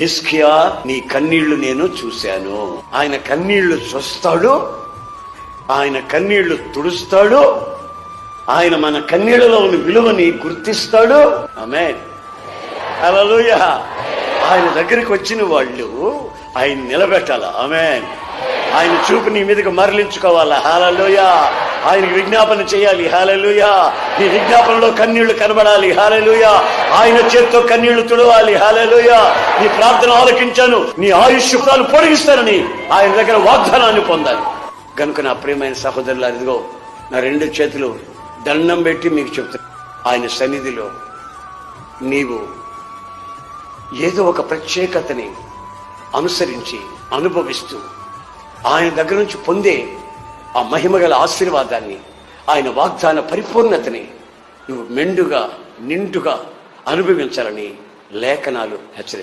హిస్కియా నీ కన్నీళ్ళు నేను చూశాను. ఆయన కన్నీళ్ళు చూస్తాడు ఆయన కన్నీళ్ళు తుడుస్తాడు ఆయన మన కన్నీళ్ళలో ఉన్న విలువని గుర్తిస్తాడు. ఆమె హల్లెలూయా. ఆయన దగ్గరికి వచ్చిన వాళ్ళు ఆయన నిలబెట్టాల? ఆమె ఆయన చూపు నీ మీదకి మరలించుకోవాలా? హాలలోయ ఆయనకి విజ్ఞాపన చేయాలి. హాలలుయా నీ విజ్ఞాపనలో కన్నీళ్ళు కనబడాలి. హాలలుయా ఆయన చేత్తో కన్నీళ్ళు తుడవాలి. హాలలుయా నీ ప్రార్థన ఆలకించాను. నీ ఆయుష్ కాలు పొడిగిస్తానని ఆయన దగ్గర వాగ్దానాన్ని పొందాలి. కనుక నా ప్రియమైన సహోదరులు అదిగో నా రెండు చేతులు దండం పెట్టి మీకు చెప్తాను ఆయన సన్నిధిలో నీవు ఏదో ఒక ప్రత్యేకతని అనుసరించి అనుభవిస్తూ ఆయన దగ్గర నుంచి పొందే ఆ మహిమగల ఆశీర్వాదాన్ని ఆయన వాగ్దాన పరిపూర్ణతని నువ్వు మెండుగా నిండుగా అనుభవించాలని లేఖనాలు హెచ్చరిస్తాయి